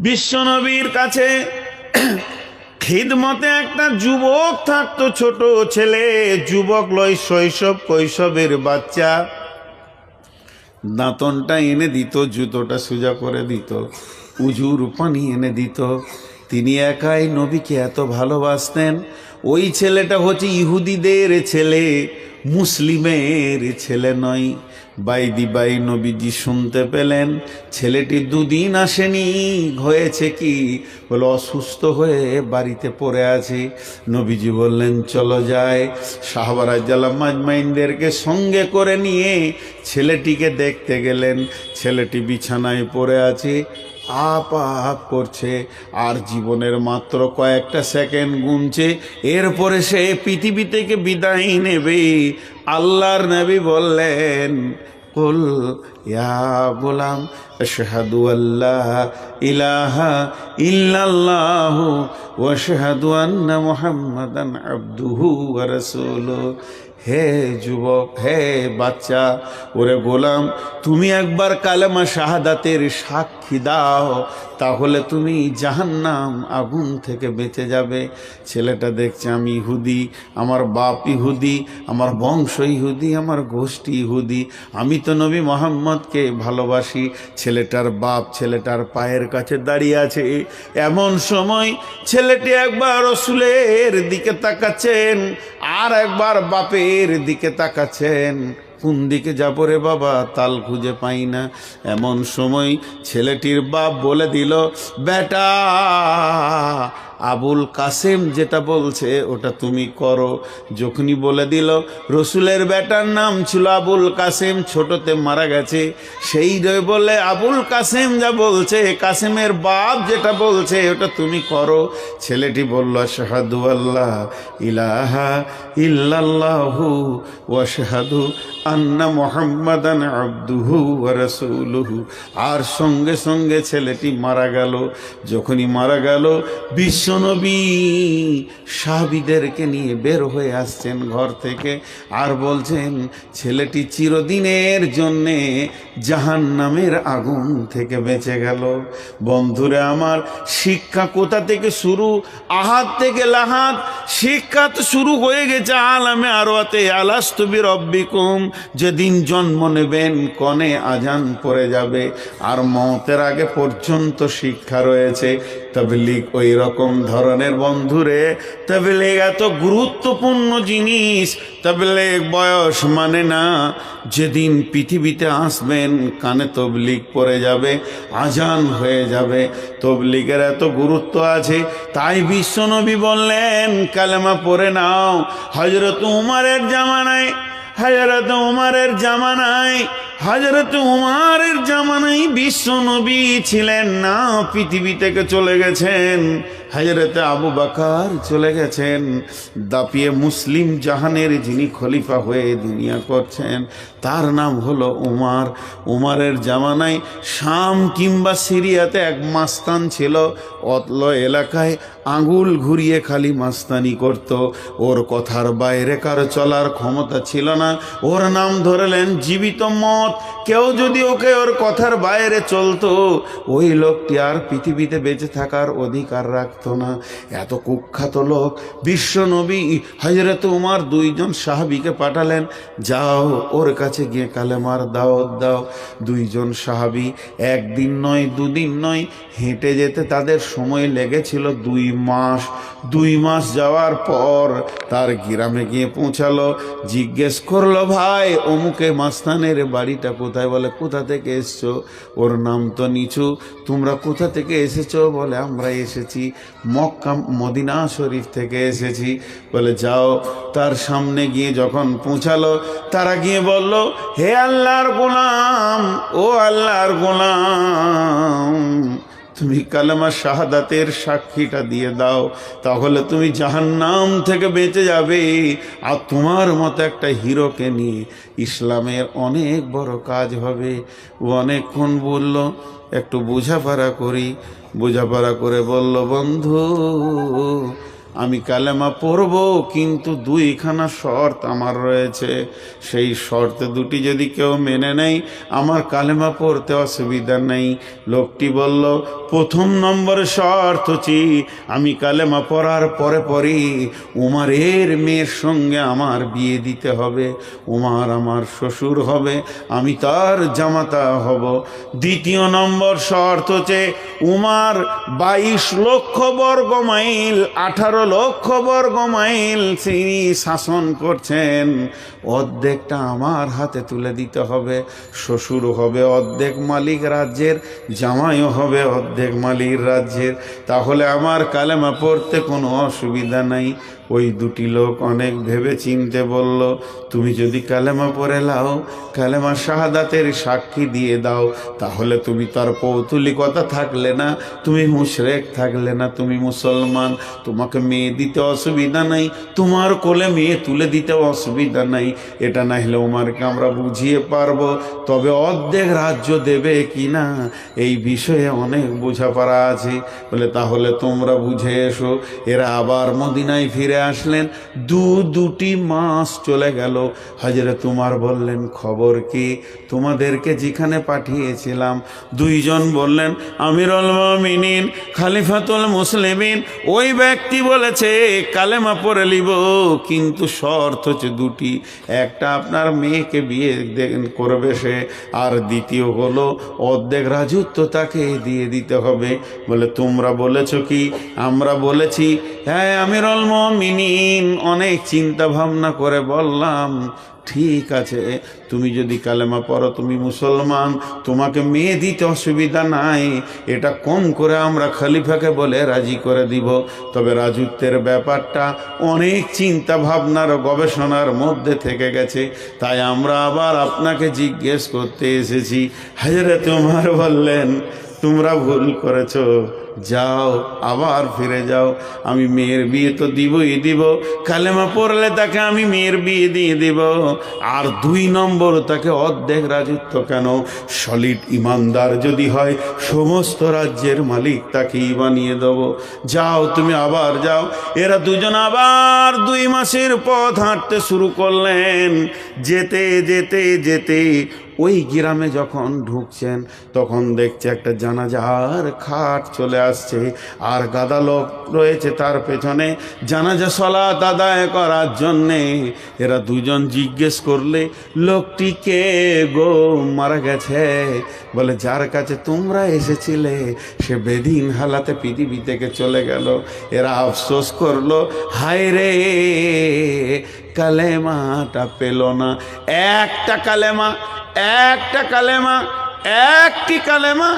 বিশ্বনবীর কাছে খিদমতে একটা যুবক থাকতো, ছোট ছেলে। যুবক লয় শৈশব, কৈশবের বাচ্চা। দাঁতনটা এনে দিত, জুতোটা সোজা করে দিত, উজুর পানি এনে দিত। তিনি একাই নবীকে এত ভালোবাসতেন। ওই ছেলেটা হচ্ছে ইহুদিদের ছেলে, মুসলিমের ছেলে নয়। বাইদি বাই নবীজি শুনতে পেলেন, ছেলেটি দুদিন আসেনি, হয়েছে কি? বলে, অসুস্থ হয়ে বাড়িতে পড়ে আছে। নবীজি বললেন, চলো যায় শাহবারাজ্জালা মাজমাইনদেরকে সঙ্গে করে নিয়ে ছেলেটিকে দেখতে গেলেন। ছেলেটি বিছানায় পড়ে আছে। আপ আপ করছে, আর জীবনের মাত্র কয়েকটা সেকেন্ড গুনছে। এরপরে সে পৃথিবী থেকে বিদায় নেবে। আল্লাহর নবী বললেন আশহাদু আল্লাহ ইলাহা ইল্লাল্লাহ ওয়া আশহাদু আন্না মুহাম্মাদান আবদুহু ওয়া রাসূলুহু হে যুবক, হে বাচ্চা, ওরে গোলাম, তুমি একবার কালেমা শাহাদাতের সাক্ষী দাও, তাহলে তুমি জাহান্নাম আগুন থেকে বেঁচে যাবে। ছেলেটা দেখছে আমি ইহুদি, আমার বাপ ইহুদি, আমার বংশ ইহুদি, আমার গোষ্ঠী ইহুদি। আমি তো নবী মোহাম্মদকে ভালোবাসি, ছেলেটার বাপ ছেলেটার পায়ের কাছে দাঁড়িয়ে আছে। এমন সময় ছেলেটি একবার রসুলের দিকে তাকাচ্ছেন, আর একবার বাপের দিকে তাকাচ্ছেন। কোন দিকে যাব রে বাবা, তাল খুঁজে পাই না। এমন সময় ছেলেটির বাপ বলে দিল, বেটা আবুল কাসেম যেটা বলছে, ওটা তুমি করো। যখনই বলে দিল, রসুলের বেটার নাম ছিল আবুল কাসেম, ছোটতে মারা গেছে। সেই বলে, আবুল কাসেম যা বলছে, কাসেমের বাপ যেটা বলছে, ওটা তুমি করো। ছেলেটি বলল শাহাদু আল্লাহ ইলাহা ইল্লাল্লাহু ওয়াশহাদু আন্না মোহাম্মদান আব্দুহু রাসূলুহু। আর সঙ্গে সঙ্গে ছেলেটি মারা গেল। যখনই মারা গেল বিশ্বনবী, সাহাবিদেরকে নিয়ে বের হয়ে আসছেন ঘর থেকে আর বলছেন, ছেলেটি চিরদিনের জন্যে জাহান নামের আগুন থেকে বেঁচে গেল। বন্ধুরে আমার, শিক্ষা কোথা থেকে শুরু? আহাত থেকে লাহাত। শিক্ষা তো শুরু হয়ে গেছে আলামে আরোয়াতে আলাস্তবির রব্বিকুম যেদিন জন্ম নেবেন, কনে আজান পড়ে যাবে। আর মতের আগে পর্যন্ত শিক্ষা রয়েছে। তাবলিগ ওই রকম ধরনের বন্ধুরে, তাবলিগ এত গুরুত্বপূর্ণ জিনিস, তাবলিগ বয়স মানে না, যেদিন পৃথিবীতে আসবেন, কানে তবলিগ পড়ে যাবে, আজান হয়ে যাবে, তবলিগের এত গুরুত্ব আছে, তাই বিশ্বনবী বললেন, কালেমা পড়ে নাও হজরত উমারের জামানায় হজরত উমারের জামানায় হজরত উমারের জামানায় বিশ্ব নবী ছিলেন না, পৃথিবী থেকে চলে গেছেন। হজরত আবু বাকার চলে গেছেন। দাপিয়ে মুসলিম জাহানের যিনি খলিফা হয়ে দুনিয়া করছেন, তার নাম হলো উমার। উমারের জামানায় শাম কিংবা সিরিয়াতে এক মাস্তান ছিল, অতল এলাকায় আঙুল ঘুরিয়ে খালি মাস্তানি করত। ওর কথার বাইরে কারও চলার ক্ষমতা ছিল না। ওর নাম ধরলেন জীবিত মত কেউ যদি ওকে ওর কথার বাইরে চলতো, ওই লোকটি আর পৃথিবীতে বেঁচে থাকার অধিকার রাখতো না। এত কুখ্যাত লোক, বিশ্ব নবী হজরত উমার দুইজন সাহাবিকে পাঠালেন, যাও ওর কাছে গিয়ে কালেমার দাওয়াত দাও। দুইজন সাহাবি একদিন নয়, দুদিন নয়, হেঁটে যেতে তাদের সময় লেগেছিল দুই মাস। দুই মাস যাওয়ার পর তার গ্রামে গিয়ে পৌঁছালো, জিজ্ঞেস করল, ভাই, অমুকে মাস্তানের বাড়িটা কোথায় বলে? কোথা থেকে এসছো? ওর নাম তো নিচু। তোমরা কোথা থেকে এসেছ? বলে, আমরা এসেছি মক্কা, মদিনা শরীফ থেকে এসেছি। বলে, যাও। তার সামনে গিয়ে যখন পৌঁছালো, তারা গিয়ে বলল, হে আল্লাহর গোলাম, ও আল্লাহর গোলাম তুমি কালেমা শাহাদাতের সাক্ষীটা দিয়ে দাও, তাহলে তুমি জাহান্নাম থেকে বেঁচে যাবে। আর তোমার মতো একটা হিরোকে নিয়ে ইসলামের অনেক বড় কাজ হবে। ও অনেকক্ষণ বলল, একটু বোঝাপড়া করি। বোঝাপড়া করে বলল, বন্ধু আমি কালেমা পড়ব, কিন্তু দুইখানা শর্ত আমার রয়েছে। সেই শর্ত দুটি যদি কেউ মেনে নেয়, আমার কালেমা পড়তে অসুবিধা নেই। লোকটি বলল, প্রথম নম্বর শর্ত হচ্ছে, আমি কালেমা পড়ার পরে পরই উমারের মেয়ের সঙ্গে আমার বিয়ে দিতে হবে। উমার আমার শ্বশুর হবে, আমি তার জামাতা হব। দ্বিতীয় নম্বর শর্ত হচ্ছে, উমার বাইশ লক্ষ বর্গ মাইল আঠারো লক্ষ বর্গ মাইল তিনি শাসন করছেন। অর্ধেকটা আমার হাতে তুলে দিতে হবে, শ্বশুর হবে, অর্ধেক মালিক রাজ্যের, জামাইও হবে, অর্ধেক মালিক রাজ্যের। তাহলে আমার কালেমা পড়তে কোনো অসুবিধা নাই। ওই দুটি লোক অনেক ভেবে চিনতে বলল, তুমি যদি কালেমা পড়ে লাও, কালেমা শাহাদাতের সাক্ষী দিয়ে দাও, তাহলে তুমি তার পৌতুলিকতা থাকলে না, তুমি মুশরেক থাকলে না, তুমি মুসলমান, তোমাকে মেয়ে দিতে অসুবিধা নাই, তোমার কোলে মেয়ে তুলে দিতে অসুবিধা নাই। এটা না হলে উমারকে আমরা বুঝিয়ে পারব, তবে অর্ধেক রাজ্য দেবে কি না এই বিষয়ে অনেক বোঝাপড়া আছে। বলে, তাহলে তোমরা বুঝে এসো, এরা আবার মদিনায় ফিরে আসলেন, দু দুটি মাস চলে গেল। হাজরে তোমার বললেন, খবর কি? তোমাদেরকে যেখানে পাঠিয়েছিলাম, দুইজন বললেন, আমিরুল মিনিন খালিফাতুল মুসলিমিন, ওই ব্যক্তি বলেছে, কালেমা পরে লিব, কিন্তু শর্ত হচ্ছে দুটি। একটা আপনার মেয়েকে বিয়ে করবে সে, আর দ্বিতীয় হলো, অর্ধেক রাজত্ব তাকে দিয়ে দিতে হবে। বলে, তোমরা বলেছ কি? আমরা বলেছি হ্যাঁ আমিরুল মিনিন অনেক চিন্তা ভাবনা করে বললাম, ঠিক আছে, তুমি যদি কালেমা পড়ো, তুমি মুসলমান, তোমাকে মেয়ে দিতে অসুবিধা নাই, এটা কম করে আমরা খলিফাকে বলে রাজি করে দিব। তবে রাজত্বের ব্যাপারটা অনেক চিন্তা ভাবনার গবেষণার মধ্যে থেকে গেছে। তাই আমরা আবার আপনাকে জিজ্ঞেস করতে এসেছি। হাজারে তোমার বললেন তোমরা ভুল করেছ। যাও, আবার ফিরে যাও। আমি মেয়ের বিয়ে তো দিবই দিব। কালেমা পড়লে তাকে আমি মেয়ের বিয়ে দিয়ে দিব। আর দুই নম্বর, তাকে অর্ধেক রাজত্ব কেন? সলিড ইমানদার যদি হয়, সমস্ত রাজ্যের মালিক তাকেই বানিয়ে দেব। যাও, তুমি আবার যাও। এরা দুজন আবার দুই মাসের পথ হাঁটতে শুরু করলেন। যেতে যেতে যেতে ওই গ্রামে যখন ঢুকছেন, তখন দেখছে একটা জানাজার খাট চলে আসছে। আর গাদা লোক রয়েছে তার পেছনে। জানাজা সলা দাদায় করার জন্যে এরা দুজন জিজ্ঞেস করলে, লোকটি কে গো? মারা গেছে? বলে, যার কাছে তোমরা এসেছিলে, সে বেদিন হালাতে পৃথিবী থেকে চলে গেল। এরা আফসোস করল হায় রে কালেমাটা পেল না। একটা কালেমা একটা কালেমা একটি কালেমা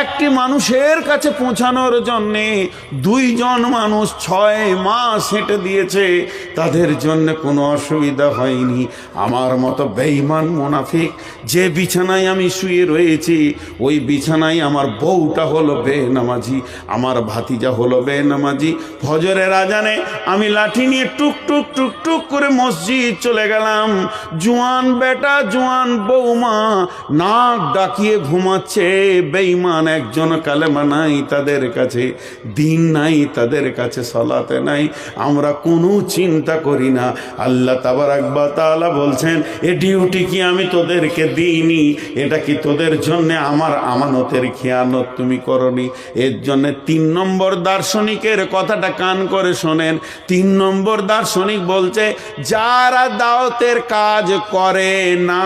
একটি মানুষের কাছে পৌঁছানোর জন্যে দুইজন মানুষ ছয় মাস হেঁটে দিয়েছে। তাদের জন্য কোনো অসুবিধা হয়নি। আমার মতো বেইমান মোনাফিক, যে বিছানায় আমি শুয়ে রয়েছি, ওই বিছানায় আমার বউটা হলো বেনামাজি, আমার ভাতিজা হলো বেনামাজি। ফজরের আজানে আমি লাঠি নিয়ে টুক টুক টুক টুক করে মসজিদ চলে গেলাম। জোয়ান বেটা, জোয়ান বৌমা নাক ডাকিয়ে ঘুমাচ্ছে, বেঈমান একজন কালেমা নাই তাদের কাছে, দিন নাই তাদের কাছে, সলাতে নাই। আমরা কোনো চিন্তা করি না। আল্লাহ তাবার আকবা তাআলা বলছেন, এ ডিউটি কি আমি তোদেরকে দিইনি? এটা কি তোদের জন্য আমার আমানতের খেয়ানত তুমি করনি? এর জন্য তিন নম্বর দার্শনিকের কথাটা কান করে শোনেন। তিন নম্বর দার্শনিক বলছে, যারা দাওতের কাজ করে না,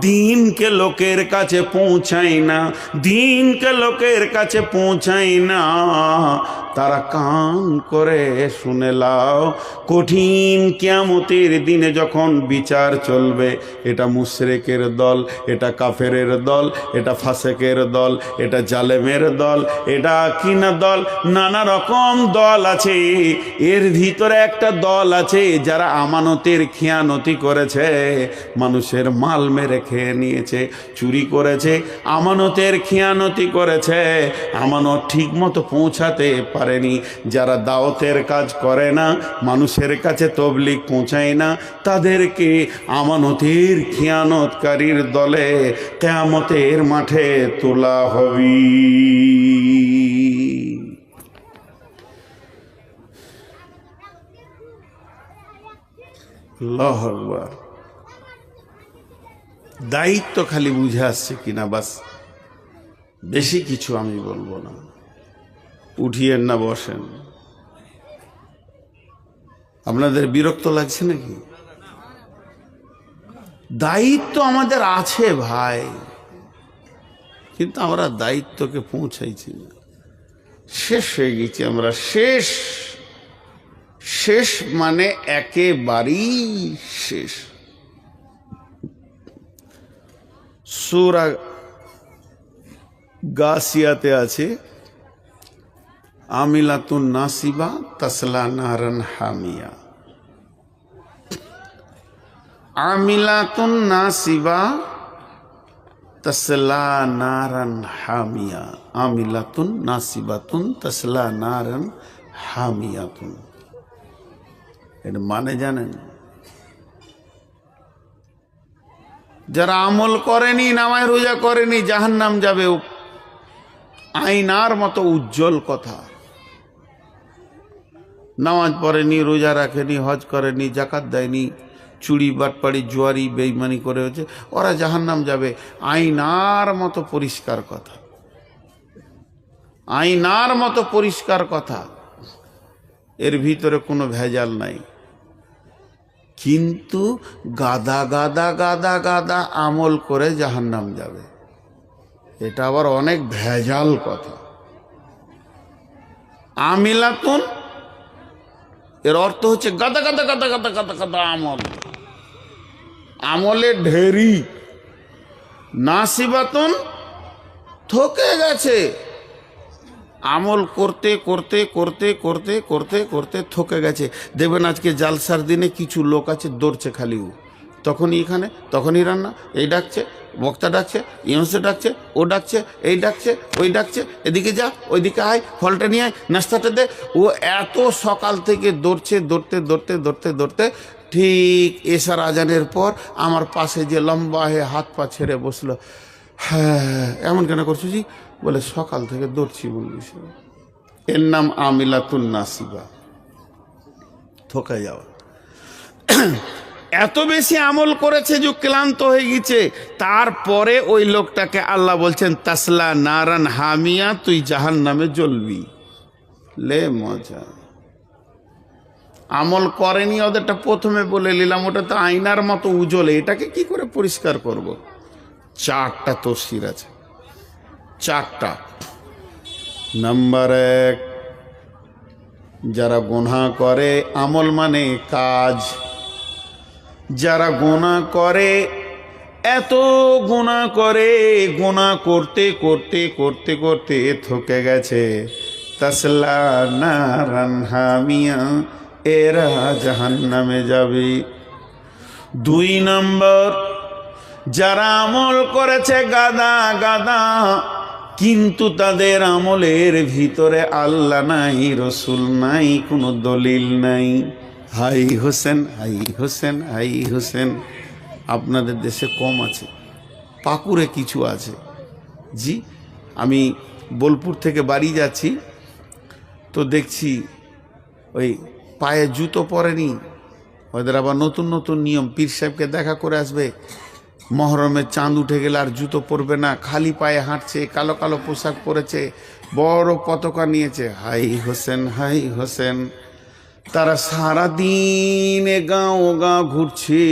দিনকে লোকের কাছে পৌঁছায় না। দিনকে লোকের কাছে পৌঁছায় না। তারা কান করে শুনে লাও, কঠিন কিয়ামতের দিনে যখন বিচার চলবে, এটা মুশরেকের দল, এটা কাফেরের দল, এটা ফাসেকের দল, এটা জালেমের দল, এটা কিনা দল, নানা রকম দল আছে। এর ভিতরে একটা দল আছে যারা আমানতের খেয়ানতি করেছে, মানুষের মাল মেরে খেয়ে নিয়েছে, চুরি করেছে, আমানতের খেয়ানতি করেছে। আমানত ঠিক মতো পৌঁছাতে পারেনি। যারা দাওতের কাজ করে না, মানুষের কাছে তবলিক পৌঁছায় না, তাদেরকে আমানতের খিয়ানতকারীর দলে কেয়ামতের মাঠে তোলা হবি। দায়িত্ব খালি বুঝে আসছে কিনা, বাস বেশি কিছু আমি বলব না। উঠিয়েন না বসেন। আপনাদের বিরক্ত লাগছে নাকি? দায়িত্ব আমাদের আছে ভাই, কিন্তু আমরা দায়িত্বকে পৌঁছাইছি না। শেষ হয়ে গেছি আমরা, শেষ। শেষ মানে একেবারেই শেষ। সুরা গাছিয়াতে আছে আমিলাতুন নাসিবা তাসলা নারান হামিয়া। আমিলাতুন নাসিবা তসলা নারান হামিয়া। আমিলাতুন নাসিবাতুন তসলা নারান হামিয়াতুন। এর মানে জানেন? যারা আমল করেনি, নামায় রোজা করেনি জাহান নাম যাবে। আইনার মতো উজ্জ্বল কথা। নামাজ পড়েনি, রোজা রাখেনি, হজ করেনি, জাকাত দেয়নি, চুড়ি, বাটপাড়ি, জুয়ারি, বেইমানি করে হচ্ছে। ওরা জাহান্নাম যাবে। আইনার মতো পরিষ্কার কথা। আইনার মতো পরিষ্কার কথা। এর ভিতরে কোনো ভেজাল নাই। কিন্তু গাদা গাদা গাদা গাদা আমল করে জাহান্নাম যাবে। এটা আবার অনেক ভেজাল কথা। আমিলাতুন এর অর্থ হচ্ছে গাদা গাদা গাদা গাদা গাদা গাদা আমল। আমলে ঢেরি। নাসিবাতুন থকে গেছে। আমল করতে করতে করতে করতে করতে করতে থকে গেছে। দেখবেন আজকে জালসার দিনে কিছু লোক আছে দৌড়ছে খালিও তখনই এখানে, তখনই রান্না। এই ডাকছে বক্তা ডাকছে ইয়ংসে ডাকছে, ও ডাকছে, এই ডাকছে, ওই ডাকছে, এদিকে যা, ওইদিকে আয়, ফলটা নিয়ে আয়, নাস্তাটা দে। ও এত সকাল থেকে দৌড়ছে, দৌড়তে দৌড়তে দৌড়তে দৌড়তে, ঠিক এসার আজানের পর আমার পাশে যে লম্বা হয়ে হাত পা ছেড়ে বসল। হ্যাঁ এমন কেন করছ জি? বলে, সকাল থেকে দৌড়ছি বলবি এর নাম আমিলাতুন নাসিবা। থকে যাওয়া। এত বেশি আমল করেছে যে ক্লান্ত হয়ে গেছে। তারপরে ওই লোকটাকে আল্লাহ বলছেন, তাসলা নারান হামিয়া, তুই জাহান নামে জ্বলবি। লে মজা। আমল করেনি, ওদেরটা প্রথমে বলে নিলাম, ওটা তো আয়নার মতো উজ্জ্বলে, এটাকে কি করে পরিষ্কার করব। চারটা তসির আছে। চারটা। নাম্বার এক, যারা গোনা করে, আমল মানে কাজ। যারা গোনা করে, এত গোনা করে গোনা করতে করতে করতে করতে থকে গেছে। তাসলা নারান হামিয়া, এরা জাহান নামে যাবে। দুই নম্বর, যারা আমল করেছে গাদা গাদা, কিন্তু তাদের আমলের ভিতরে আল্লাহ নাই, রসুল নাই, কোনো দলিল নাই। হাই হোসেন হাই হোসেন হাই হোসেন। আপনাদের দেশে কম আছে, পাকুড়ে কিছু আছে। জি, আমি বোলপুর থেকে বাড়ি যাচ্ছি, তো দেখছি ওই পায়ে জুতো পরেনি, ওদের আবার নতুন নতুন নিয়ম, পীর সাহেবকে দেখা করে আসবে। মহরমের চাঁদ উঠে গেলে আর জুতো পরবে না, খালি পায়ে হাঁটছে, কালো কালো পোশাক পরেছে, বড় পতাকা নিয়েছে। হাই হোসেন হাই হোসেন। তারা সারাদিন এ গাঁ ও গাঁ ঘুরছে।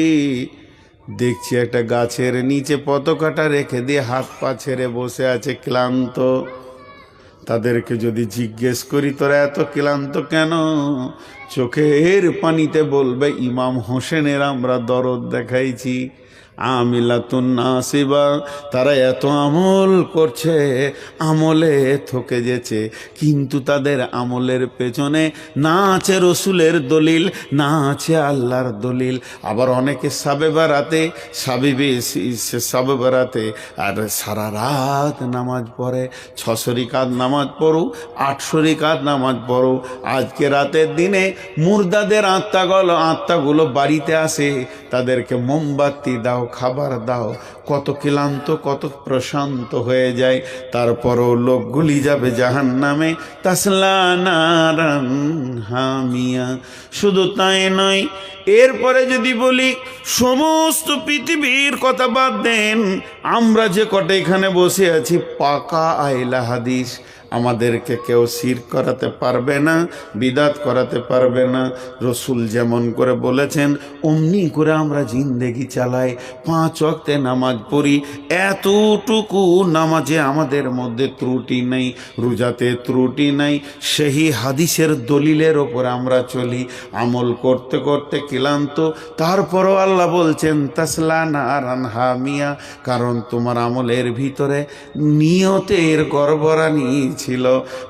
দেখছি একটা গাছের নিচে পতাকাটা রেখে দিয়ে হাত পা ছেড়ে বসে আছে ক্লান্ত। তাদেরকে যদি জিজ্ঞেস করি, তোরা এত ক্লান্ত কেন? চোখের পানিতে বলবে, ইমাম হোসেনের আমরা দরদ দেখাইছি। আমিলাতুন তারা এত আমল করছে, আমলে থকে যেছে কিন্তু তাদের আমলের পেছনে না আছে রসুলের দলিল, না আছে আল্লাহর দলিল। আবার অনেকে সাবে বেড়াতে সাবিবে সাবে বেড়াতে আর সারা রাত নামাজ পড়ে। ছশো রিকাত নামাজ পড়ো, আটশো রিকাত নামাজ পড়ো। আজকে রাতের দিনে মুর্দাদের আত্মাগুলো আত্মাগুলো বাড়িতে আসে, তাদেরকে মোমবাতি দাও। খাবার দাও, কত ক্লান্ত, কত প্রশান্ত হয়ে যায়। তারপরও লোকগুলি যাবে জাহান নামে তাসলা নারান হামিয়া। শুধু তাই নয় এরপরে যদি বলি, সমস্ত পৃথিবীর কথা বাদ দেন, আমরা যে কটা এখানে বসে আছি, পাকা আইলা হাদিস আমাদেরকে কেউ সির করাতে পারবে না, বিদাত করাতে পারবে না। রসুল যেমন করে বলেছেন, অমনি করে আমরা জিন্দেগি চালাই, পাঁচ অক্তে নামাজ পড়ি, এতটুকু নামাজে আমাদের মধ্যে ত্রুটি নেই, রোজাতে ত্রুটি নেই, সেই হাদিসের দলিলের ওপর আমরা চলি, আমল করতে করতে ক্লান্ত তারপরও আল্লাহ বলছেন তাসলা নারান হামিয়া। কারণ তোমার আমলের ভিতরে নিয়তের গর্বরানি ছিল।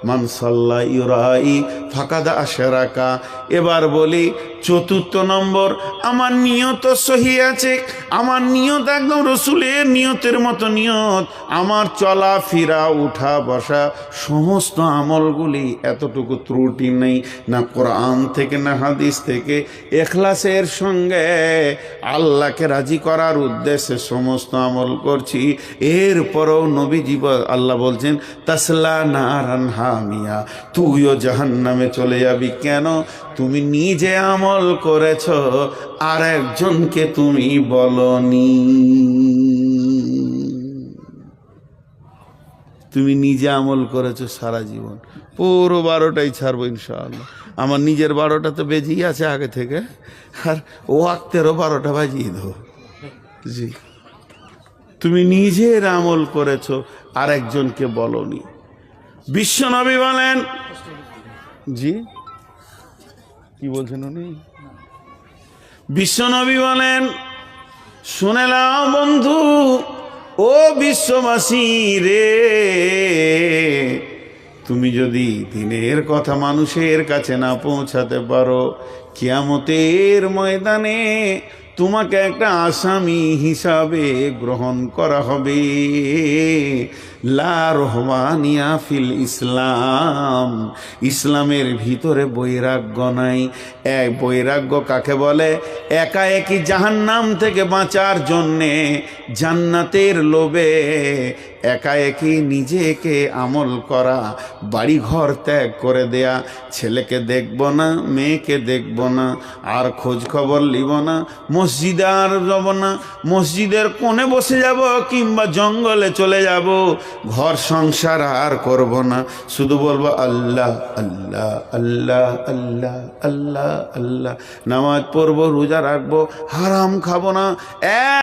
মানসাল্লা ইউরাই ফাকাদা আশেরাকা। এবার বলি চতুর্থ নম্বর, আমার নিয়ত সহি আছে, আমার নিয়ত একদম রসুলের নিয়তের মতো নিয়ত, আমার চলা, ফিরা, উঠা, বসা, সমস্ত আমলগুলি এতটুকু ত্রুটি নেই, না কোরআন থেকে, না হাদিস থেকে, এখলাসের সঙ্গে আল্লাহকে রাজি করার উদ্দেশ্যে সমস্ত আমল করছি। এরপরও নবীজি আল্লাহ বলছেন, তাসলা নারান হামিয়া, তুইও জাহান নামে চলে যাবি কেন? তুমি নিজে আমল করেছ আর একজনকে তুমি বলনি। তুমি নিজে আমল করেছ সারা জীবন। পুরো বারোটাই ছাড়বো ইনশাআল্লাহ। আমার নিজের বারোটা তো বেজেই আছে আগে থেকে। আর ওয়াক্তেরও বারোটা বাজিয়ে দেবো। জি। তুমি নিজের আমল করেছ আর একজনকে বলনি। বিশ্বনবী বলেন, জি? কি বলছেন উনি? বিশ্বনবী বলেন শুনেলাম বন্ধু, ও বিশ্ববাসী রে, তুমি যদি দিনের কথা মানুষের কাছে না পৌঁছাতে পারো, কিয়ামতের ময়দানে তোমাকে একটা আসামি হিসাবে গ্রহণ করা হবে। লা ফিল ইসলাম। ইসলামের ভিতরে বৈরাগ্য নাই। এক বৈরাগ্য কাকে বলে? একা একই জাহান্নাম থেকে বাঁচার জন্যে জান্নাতের লোভে একা একই নিজেকে আমল করা বাড়ি ঘর ত্যাগ করে দেয়া, ছেলেকে দেখব না, মেয়েকে দেখব না, আর খোঁজ খবর নিব না, মসজিদে আর যাব না, মসজিদের কোণে বসে যাব কিংবা জঙ্গলে চলে যাব ঘর সংসার আর করব না। শুধু বলব আল্লাহ আল্লাহ আল্লাহ আল্লাহ আল্লাহ আল্লাহ। নামাজ পড়ব, রোজা রাখব, হারাম খাব না। এক